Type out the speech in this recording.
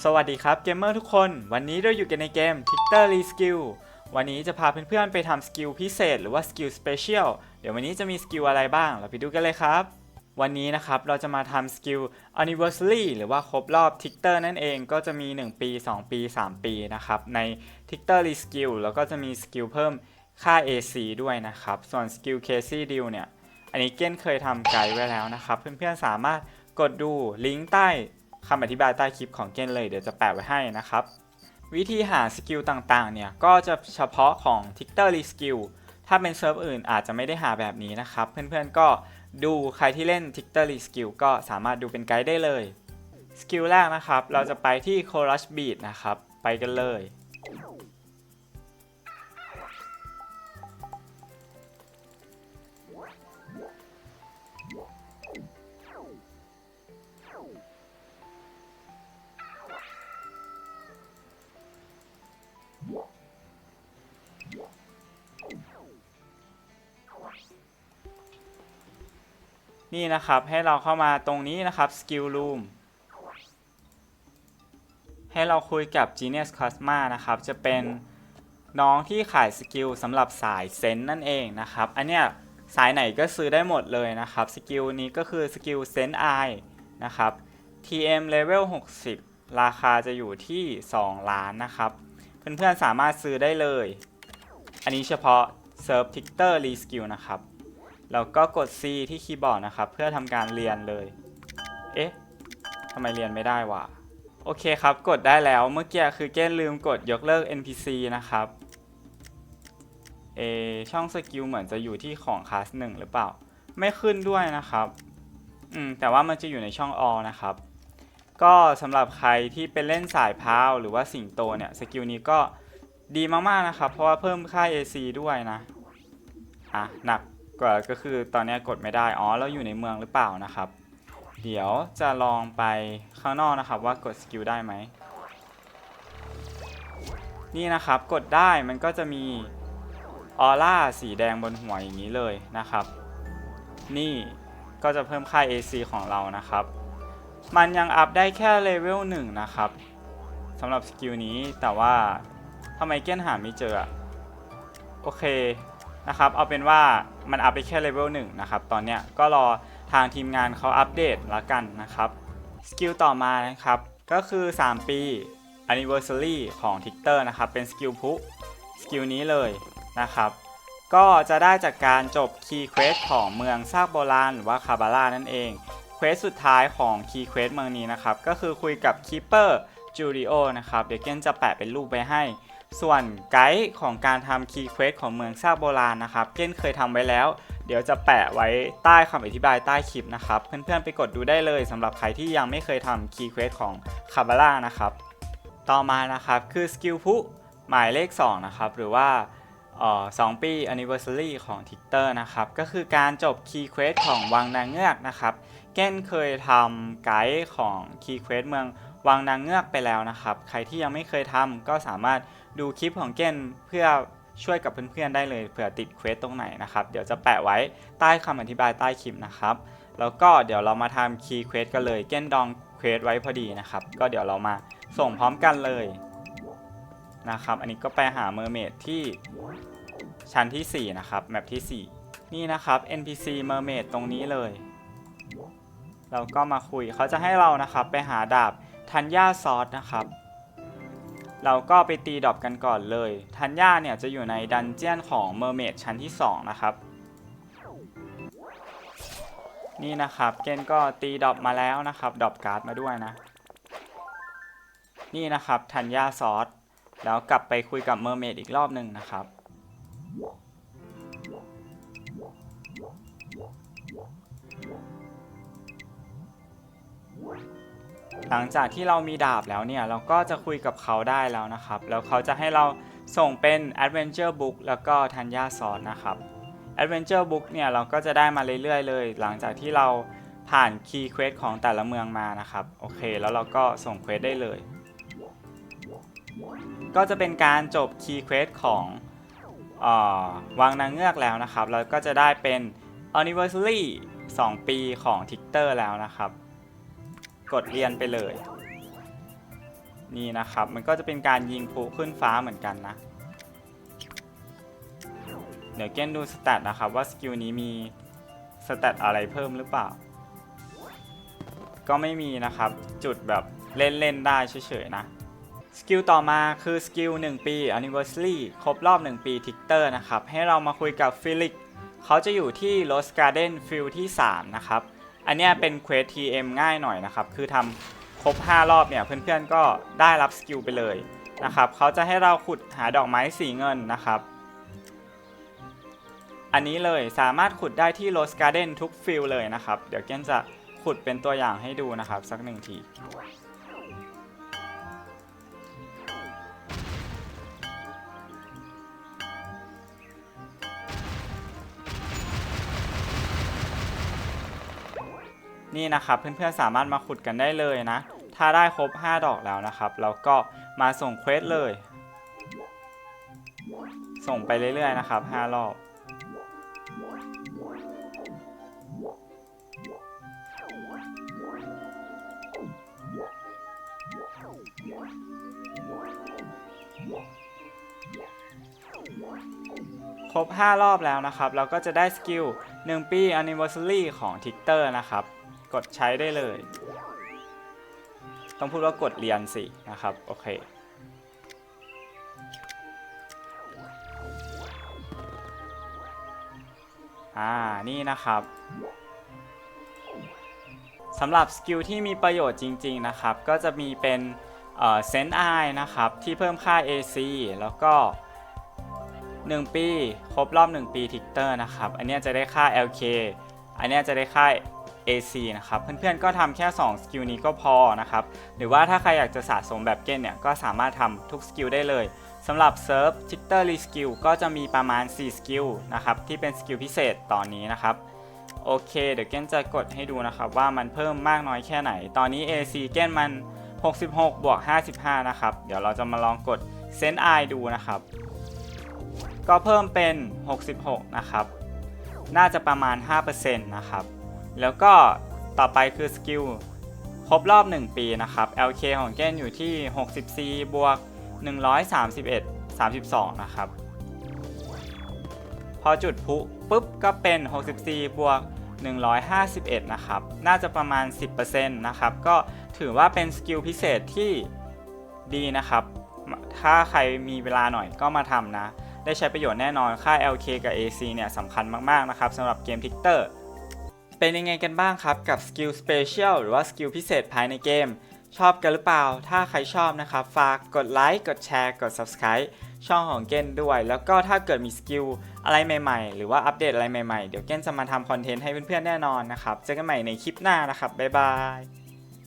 สวัสดีครับเกมเมอร์ทุกคน วันนี้เราอยู่กันในเกม t i c t e r Reskill วันนี้จะพาเพื่อนๆไปทำสกิลพิเศษหรือว่าสกิลสเปเชียลเดี๋ยววันนี้จะมีสกิลอะไรบ้าง เราไปดูกันเลยครับ วันนี้นะครับเราจะมาทำสกิล anniversary หรือว่าครบรอบ t i c t e r นั่นเองก็จะมี 1 ปี 2 ปี 3 ปีนะครับใน t i c t e r Reskill แล้วก็จะมีสกิลเพิ่มค่า AC ด้วยนะครับ ส่วนสกิล Casey Deal เนี่ย อันนี้เก้นเคยทำไกด์ไว้แล้วนะครับ เพื่อนๆสามารถกดดูลิงก์ใต้ คำอธิบายใต้คลิปของเก้นเลยเดี๋ยวจะแปะไว้ให้นะครับ วิธีหาสกิลต่างๆเนี่ยก็จะเฉพาะของ t i k t o r Reskill ถ้าเป็นเซิร์ฟอื่นอาจจะไม่ได้หาแบบนี้นะครับ เพื่อนๆก็ดูใครที่เล่น t i k t o r Reskill ก็สามารถดูเป็นไกด์ได้เลยสกิลแรกนะครับ เราจะไปที่ c o r u s Beat นะครับ ไปกันเลย นี่นะครับให้เราเข้ามาตรงนี้นะครับ Skill Room ให้เราคุยกับ Genius Cosma นะครับ จะเป็นน้องที่ขายสกิลสำหรับสายเซนนั่นเองนะครับ อันเนี้ยสายไหนก็ซื้อได้หมดเลยนะครับ สกิลนี้ก็คือสกิลเซนต์ I นะครับ TM Level 60 ราคาจะอยู่ที่ 2 ล้านนะครับ เพื่อนๆสามารถซื้อได้เลย อันนี้เฉพาะเซิร์ฟ t i c t e r Reskill นะครับ แล้วก็กด C ที่คีย์บอร์ดนะครับ เพื่อทำการเรียนเลย เอ๊ะทำไมเรียนไม่ได้วะ โอเคครับ กดได้แล้ว เมื่อกี้คือเก้นลืมกดยกเลิก NPC นะครับ เอช่องสกิลเหมือนจะอยู่ที่ของคลาสหนึ่งหรือเปล่า ไม่ขึ้นด้วยนะครับ อืม แต่ว่ามันจะอยู่ในช่อง all นะครับ ก็สำหรับใครที่เป็นเล่นสายพาว หรือว่าสิงโตเนี่ย สกิลนี้ก็ดีมากๆนะครับ เพราะว่าเพิ่มค่า AC ด้วยนะ อะ หนัก ก็คือตอนนี้กดไม่ได้อ๋อเราอยู่ในเมืองหรือเปล่านะครับ เดี๋ยวจะลองไปข้างนอกนะครับ ว่ากดสกิลได้ไหมนี่นะครับกดได้มันก็จะมีออร่าสีแดงบนหัวอย่างนี้เลยนะครับ นี่ก็จะเพิ่มค่า AC ของเรานะครับ มันยังอัพได้แค่เลเวล1นะครับสำหรับสกิลนี้แต่ว่าทำไมเก้นหาไม่เจอโอเคนะครับ เอาเป็นว่า มันอัพไปแค่เลเวล1นะครับ ตอนเนี้ยก็รอทางทีมงานเขาอัปเดตละกันนะครับ สกิลต่อมานะครับ ก็คือ 3 ปี anniversary ของ t i c t e r นะครับ เป็นสกิลพุสกิลนี้เลยนะครับ ก็จะได้จากการจบ Key Quest ของเมืองซากโบราณหรือว่าคาบาร่านั่นเองเควสสุดท้ายของ Key Quest เมืองนี้นะครับ ก็คือคุยกับ Keeper Julio นะครับ เดี๋ยวเกนจะแปะเป็นรูปไปให้ ส่วนไกด์ของการทำ Key Quest ของเมืองซากโบราณนะครับ เก้นเคยทำไว้แล้ว เดี๋ยวจะแปะไว้ใต้คำอธิบายใต้คลิปนะครับ เพื่อนๆไปกดดูได้เลยสำหรับใครที่ยังไม่เคยทำ Key Quest ของคาบาร่านะครับ ต่อมานะครับคือสกิลพุหมายเลข 2 นะครับ หรือว่าเอ่อ2ปี anniversary ของ t i c t e r นะครับ ก็คือการจบ Key Quest ของวังนางเงือกนะครับ เก้นเคยทำไกด์ของ Key Quest เมืองวังนางเงือกไปแล้วนะครับ ใครที่ยังไม่เคยทำก็สามารถ ดูคลิปของเก้นเพื่อช่วยกับเพื่อนๆได้เลยเผื่อติดเควสตรงไหนนะครับเดี๋ยวจะแปะไว้ใต้คำอธิบายใต้คลิปนะครับแล้วก็เดี๋ยวเรามาทำ Key Quest กันเลย เก้นดองเควสไว้พอดีนะครับ ก็เดี๋ยวเรามาส่งพร้อมกันเลยนะครับ อันนี้ก็ไปหาเมอร์เมดที่ชั้นที่ 4 นะครับ แมปที่ 4 นี่นะครับ NPC Mermaid ตรงนี้เลย เราก็มาคุยเขาจะให้เรานะครับ ไปหาดาบทัญญาซอสนะครับ เราก็ไปตีดอบกันก่อนเลยทัญญาเนี่ยจะอยู่ในดันเจียนของเมอร์เมดชั้นที่ 2 นะครับ นี่นะครับเกนก็ตีดอบมาแล้วนะครับดอบการ์ดมาด้วยนะ นี่นะครับทัญญาซอสแล้วกลับไปคุยกับเมอร์เมดอีกรอบหนึ่งนะครับ หลังจากที่เรามีดาบแล้วเนี่ยเราก็จะคุยกับเขาได้แล้วนะครับ แล้วเขาจะให้เราส่งเป็น Adventure Book แล้วก็ทัญญาซอสนะครับ Adventure Book เนี่ยเราก็จะได้มาเรื่อยๆเลย หลังจากที่เราผ่าน Key Quest ของแต่ละเมืองมานะครับ โอเค แล้วเราก็ส่งเควสได้เลย ก็จะเป็นการจบ Key Quest ของออวังนางเงือกแล้วนะครับแล้วก็จะได้เป็น Anniversary 2 ปีของ t i c t e r แล้วนะครับ กดเรียนไปเลย นี่นะครับ มันก็จะเป็นการยิงพลุขึ้นฟ้าเหมือนกันนะ เดี๋ยวเก้นดูสแตทนะครับว่าสกิลนี้มีสแตทอะไรเพิ่มหรือเปล่า ก็ไม่มีนะครับ จุดแบบเล่นๆได้เฉยๆนะ สกิลต่อมาคือสกิล1ปี anniversary ครบรอบ 1 ปีทิกเตอร์นะครับ ให้เรามาคุยกับฟิลิกเขาจะอยู่ที่ Rose Garden Field ที่ 3 นะครับ อันนี้เป็นเควส TM ง่ายหน่อยนะครับ คือทำครบ 5 รอบเนี่ย เพื่อนๆก็ได้รับสกิลไปเลยนะครับเขาจะให้เราขุดหาดอกไม้สีเงินนะครับ อันนี้เลยสามารถขุดได้ที่โรสการเดนทุกฟิลเลยนะครับ เดี๋ยวเกนจะขุดเป็นตัวอย่างให้ดูนะครับ สักหนึ่งที นี่นะครับเพื่อนๆสามารถมาขุดกันได้เลยนะ ถ้าได้ครบ 5 ดอกแล้วนะครับเราก็มาส่งเควสเลย ส่งไปเรื่อยๆนะครับ 5 รอบครบ 5 รอบแล้วนะครับ เราก็จะได้สกิล 1 ปี anniversary ของทิกเตอร์นะครับ กดใช้ได้เลย ต้องพูดว่ากดเรียนสินะครับ โอเค อ่า นี่นะครับสำหรับสกิลที่มีประโยชน์จริง ๆ นะครับ ก็จะมีเป็นเซนไอนะครับ ที่เพิ่มค่า AC แล้วก็ 1 ปี ครบรอบ 1 ปีทิกเตอร์นะครับ อันนี้จะได้ค่า LK อันนี้จะได้ค่า AC นะครับ เพื่อนๆก็ทำแค่ 2 สกิลนี้ก็พอนะครับ หรือว่าถ้าใครอยากจะสะสมแบบเก้นเนี่ย ก็สามารถทำทุกสกิลได้เลยสำหรับเซิร์ฟทิกเตอร์รีสกิลก็จะมีประมาณ 4 สกิลนะครับ ที่เป็นสกิลพิเศษตอนนี้นะครับ โอเคเดี๋ยวเก้นจะกดให้ดูนะครับ ว่ามันเพิ่มมากน้อยแค่ไหน ตอนนี้ AC เก้นมัน 66 บวก 55 นะครับ เดี๋ยวเราจะมาลองกดเซนไอดูนะครับ ก็เพิ่มเป็น 66 นะครับ น่าจะประมาณ 5%นะครับ แล้วก็ต่อไปคือสกิลครบรอบ 1 ปีนะครับ LK ของเก้นอยู่ที่ 64 บวก 131 32 นะครับ พอจุดพุปุ๊บก็เป็น 64 บวก 151 นะครับ น่าจะประมาณ 10%นะครับ ก็ถือว่าเป็นสกิลพิเศษที่ดีนะครับ ถ้าใครมีเวลาหน่อยก็มาทำนะ ได้ใช้ประโยชน์แน่นอน ค่า LK กับ AC เนี่ยสำคัญมาก ๆ นะครับสำหรับเกมทิกเตอร์ เป็นยังไงกันบ้างครับกับสกิลสเปเชียลหรือว่าสกิลพิเศษภายในเกม ชอบกันหรือเปล่า ถ้าใครชอบนะครับ ฝากกดไลค์กดแชร์กด Subscribe ช่องของเกนด้วย แล้วก็ถ้าเกิดมีสกิลอะไรใหม่ๆ หรือว่าอัปเดตอะไรใหม่ๆ เดี๋ยวเกนจะมาทำคอนเทนต์ให้เพื่อนๆแน่นอนนะครับ เจอกันใหม่ในคลิปหน้านะครับบ๊ายบาย